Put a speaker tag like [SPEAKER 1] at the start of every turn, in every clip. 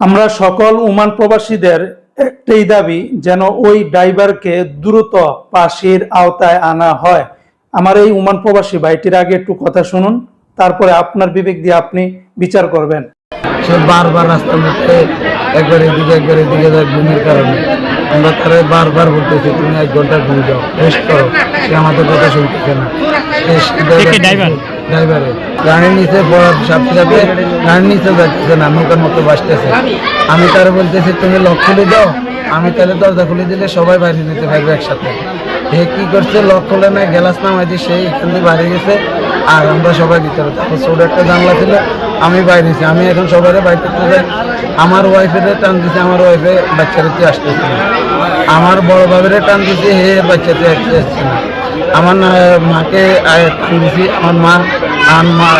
[SPEAKER 1] আমরা সকল ওমান প্রবাসীদের একটাই দাবি যেন ওই ড্রাইভারকে দ্রুত পাশের আওতায় আনা হয়। আমার এই ওমান প্রবাসী ভাইটির আগে একটু কথা শুনুন তারপরে আপনার বিবেক দিয়ে আপনি বিচার করবেন।
[SPEAKER 2] সে বারবার রাস্তার মধ্যে একবার এদিকে একবার এদিকে যায় ঘুমের কারণে। আমরা তারা বারবার বলতেছি তুমি এক ঘণ্টা ঘুম যাও রেস্ট করো। সে আমাদের কথা শুনতেছে না? ড্রাইভারে। গাড়ির নিচে সাথে সাথে গাড়ির নিচে যাচ্ছে না, নৌকার মতো বাসতেছে। আমি তারা বলতেছি, তুমি লক খুলে দাও। আমি তাহলে দরজা খুলে দিলে সবাই বাইরে নিতে পারবে একসাথে। হে কি করছে লক খুলে না গ্যালাস না মাঝে সেই এখান দিয়ে বাইরে গেছে। আর আমরা সবাই ভিতরে। তারপর ছোট একটা জানলা ছিল, আমি বাইরে। আমি এখন সবাই বাইরে করতে যাই। আমার ওয়াইফের টান দিছে, আমার ওয়াইফে বাচ্চারা আসতেছে আমার বড় বাবের টান দিছে, হে বাচ্চাতে আসতে আসছে না। আমার মাকে দিছি আমার মা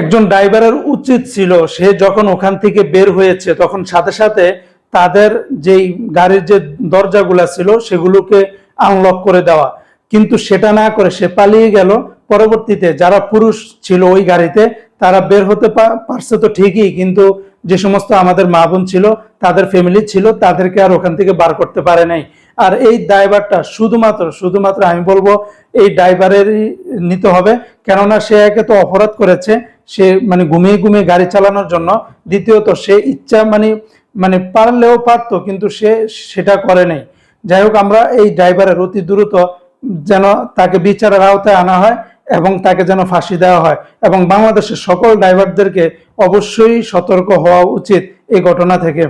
[SPEAKER 1] একজন ড্রাইভারের উচিত ছিল, সে যখন ওখান থেকে বের হয়েছে, তখন সাথে সাথে তাদের যেই গাড়ির যে দরজাগুলা ছিল, সেগুলোকে আনলক করে দেওয়া। কিন্তু সেটা না করে সে পালিয়ে গেল। পরবর্তীতে যারা পুরুষ ছিল ওই গাড়িতে, তারা বের হতে পারছে তো ঠিকই, কিন্তু যে সমস্ত আমাদের মা বোন ছিল, তাদের ফ্যামিলি ছিল, তাদেরকে আর ওখান থেকে বার করতে পারে নাই। আর এই ড্রাইভারটা শুধুমাত্র শুধুমাত্র আমি বলব এই ড্রাইভারেরই নিতে হবে। কেননা সে একে তো অপরাধ করেছে, সে মানে ঘুমিয়ে ঘুমিয়ে গাড়ি চালানোর জন্য। দ্বিতীয়ত সে ইচ্ছা মানে মানে পারলেও পারতো, কিন্তু সে সেটা করে নাই। যাই হোক, আমরা এই ড্রাইভারের অতি দ্রুত যেন তাকে বিচারের আওতায় আনা হয় এবং তাকে যেন ফাঁসি দেওয়া হয়। এবং বাংলাদেশের সকল ড্রাইভারদেরকে অবশ্যই সতর্ক হওয়া উচিত এই ঘটনা থেকে।